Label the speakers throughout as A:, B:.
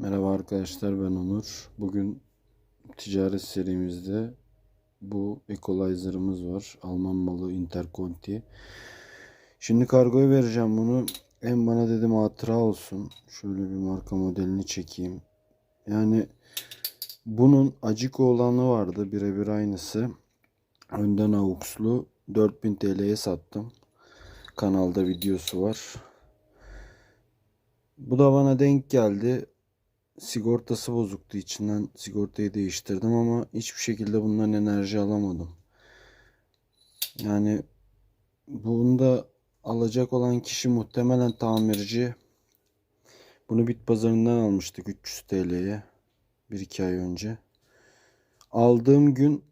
A: Merhaba arkadaşlar ben Onur. Bugün ticaret serimizde bu equalizer'ımız var. Alman malı Interconti. Şimdi kargoya vereceğim bunu. Hem bana dedim hatıra olsun. Şöyle bir marka modelini çekeyim. Yani bunun acık olanı vardı birebir aynısı. Önden avukslu 4000 TL'ye sattım. Kanalda videosu var. Bu da bana denk geldi sigortası bozuktu içinden sigortayı değiştirdim ama hiçbir şekilde bundan enerji alamadım. Yani bunda alacak olan kişi muhtemelen tamirci. Bunu bit pazarından almıştık 300 TL'ye 1-2 ay önce. Aldığım gün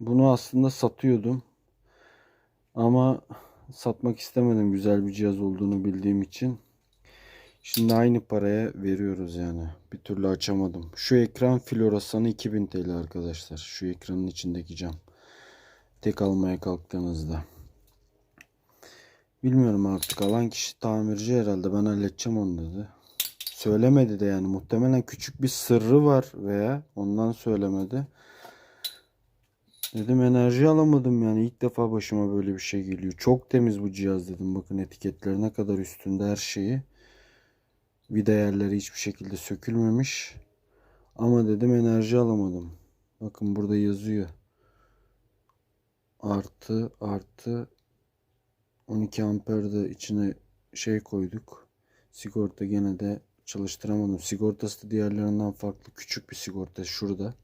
A: bunu aslında satıyordum. Ama satmak istemedim güzel bir cihaz olduğunu bildiğim için. Şimdi aynı paraya veriyoruz yani. Bir türlü açamadım. Şu ekran floresanı 2000 TL arkadaşlar. Şu ekranın içindeki cam. Tek almaya kalktığınızda. Bilmiyorum artık alan kişi tamirci herhalde ben halledeceğim onu dedi. Söylemedi de yani muhtemelen küçük bir sırrı var veya ondan söylemedi. Dedim enerji alamadım yani ilk defa başıma böyle bir şey geliyor. Çok temiz bu cihaz dedim bakın etiketlerine kadar üstünde her şeyi. Vida yerleri hiçbir şekilde sökülmemiş. Ama dedim enerji alamadım. Bakın burada yazıyor. Artı artı 12 amper de içine şey koyduk. Sigorta gene de çalıştıramadım. Sigortası da diğerlerinden farklı. Küçük bir sigorta şurada.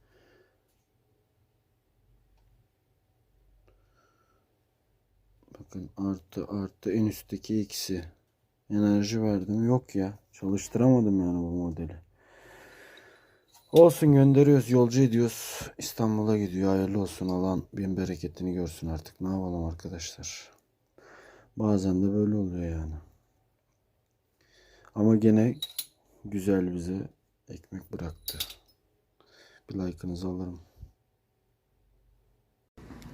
A: Bakın artı artı en üstteki ikisi. Enerji verdim. Yok ya. Çalıştıramadım yani bu modeli. Olsun gönderiyoruz. Yolcu ediyoruz. İstanbul'a gidiyor. Hayırlı olsun. Alan bin bereketini görsün artık. Ne yapalım arkadaşlar. Bazen de böyle oluyor yani. Ama gene güzel bize ekmek bıraktı. Bir like'ınızı alırım.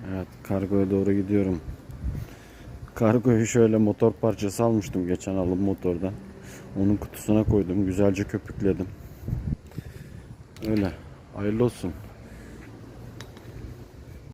A: Evet kargoya doğru gidiyorum. Kargoyu şöyle motor parçası almıştım geçen alım motordan. Onun kutusuna koydum. Güzelce köpükledim. Öyle. Hayırlı olsun.